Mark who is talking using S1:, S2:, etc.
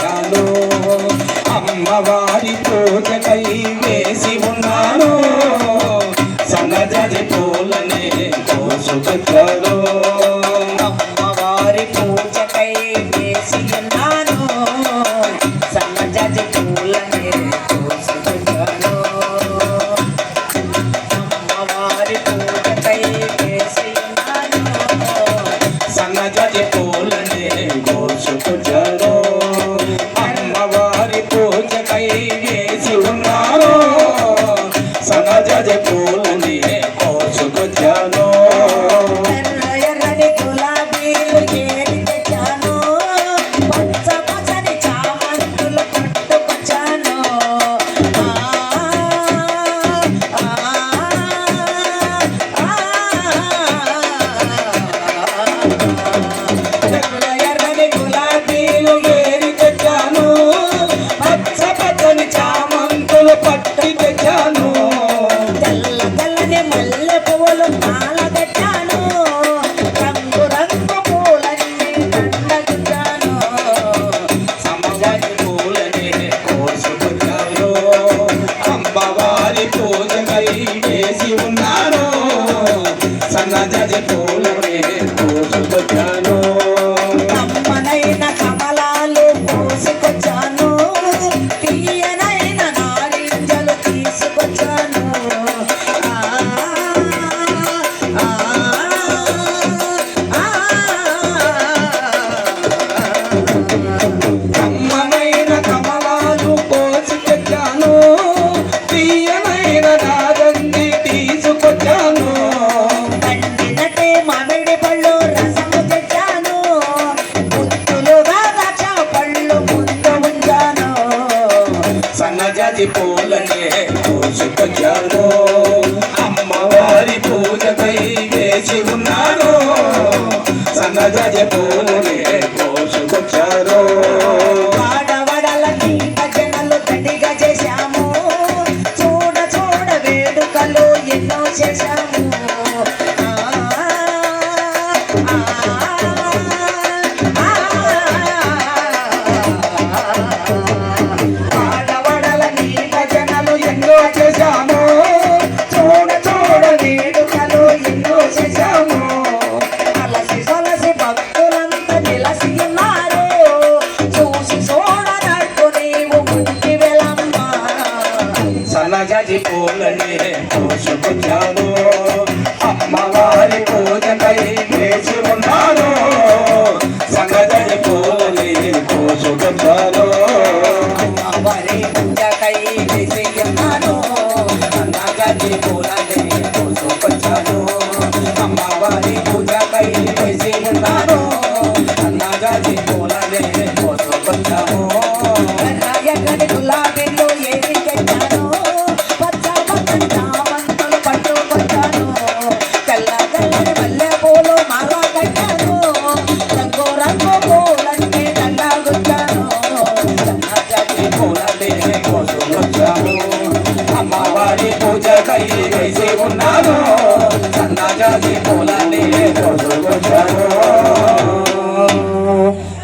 S1: చాలు. అమ్మవారి పూజకై వేసి ఉన్నాను. సన్నజది పూలనే
S2: కోసుకు de todo. జాజి పూలనే పూసుకొచ్చాను అమ్మవారి పూజకై వేసి ఉన్నాను
S1: సన్న పూ పూజది పూలనే పోసుకున్నాను అమ్మవారి పూజకై వేసి ఉన్నాను. సంగదడి పూలని పోసుకున్నాను అమ్మవారి పూజకై వేసి ఉన్నాను. సంగదడి పూలని పోసుకున్నాను అమ్మవారి పూజకై వేసి ఉన్నాను. సంగదడి పూలని పోసుకున్నాను